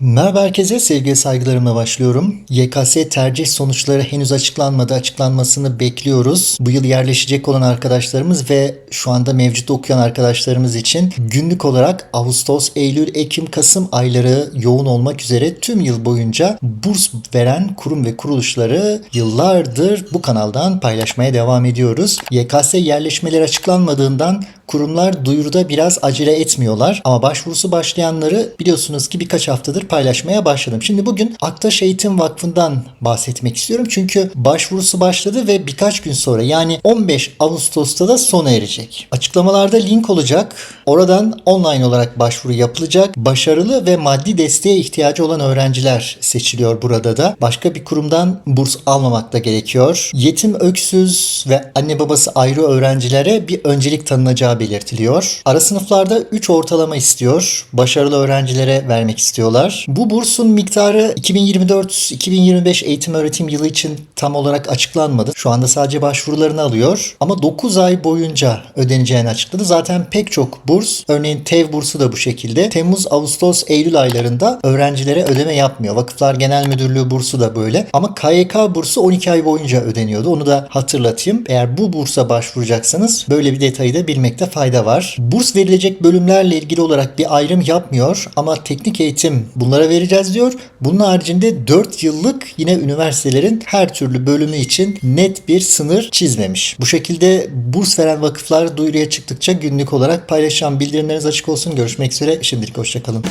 Merhaba herkese, sevgi saygılarımla başlıyorum. YKS tercih sonuçları henüz açıklanmadı, açıklanmasını bekliyoruz. Bu yıl yerleşecek olan arkadaşlarımız ve şu anda mevcut okuyan arkadaşlarımız için günlük olarak Ağustos, Eylül, Ekim, Kasım ayları yoğun olmak üzere tüm yıl boyunca burs veren kurum ve kuruluşları yıllardır bu kanaldan paylaşmaya devam ediyoruz. YKS yerleşmeleri açıklanmadığından kurumlar duyuruda biraz acele etmiyorlar. Ama başvurusu başlayanları biliyorsunuz ki birkaç haftadır paylaşmaya başladım. Şimdi bugün Aktaş Eğitim Vakfı'ndan bahsetmek istiyorum. Çünkü başvurusu başladı ve birkaç gün sonra yani 15 Ağustos'ta da sona erecek. Açıklamalarda link olacak. Oradan online olarak başvuru yapılacak. Başarılı ve maddi desteğe ihtiyacı olan öğrenciler seçiliyor burada da. Başka bir kurumdan burs almamak da gerekiyor. Yetim, öksüz ve anne babası ayrı öğrencilere bir öncelik tanınacağı belirtiliyor. Ara sınıflarda 3 ortalama istiyor. Başarılı öğrencilere vermek istiyorlar. Bu bursun miktarı 2024-2025 eğitim öğretim yılı için tam olarak açıklanmadı. Şu anda sadece başvurularını alıyor. Ama 9 ay boyunca ödeneceğini açıkladı. Zaten pek çok burs, örneğin TEV bursu da bu şekilde. Temmuz, Ağustos, Eylül aylarında öğrencilere ödeme yapmıyor. Vakıflar Genel Müdürlüğü bursu da böyle. Ama KYK bursu 12 ay boyunca ödeniyordu. Onu da hatırlatayım. Eğer bu bursa başvuracaksanız böyle bir detayı da bilmekte fayda var. Burs verilecek bölümlerle ilgili olarak bir ayrım yapmıyor ama teknik eğitim bunlara vereceğiz diyor. Bunun haricinde 4 yıllık yine üniversitelerin her türlü bölümü için net bir sınır çizmemiş. Bu şekilde burs veren vakıflar duyuruya çıktıkça günlük olarak paylaşacağım. Bildirimleriniz açık olsun. Görüşmek üzere. Şimdilik hoşçakalın.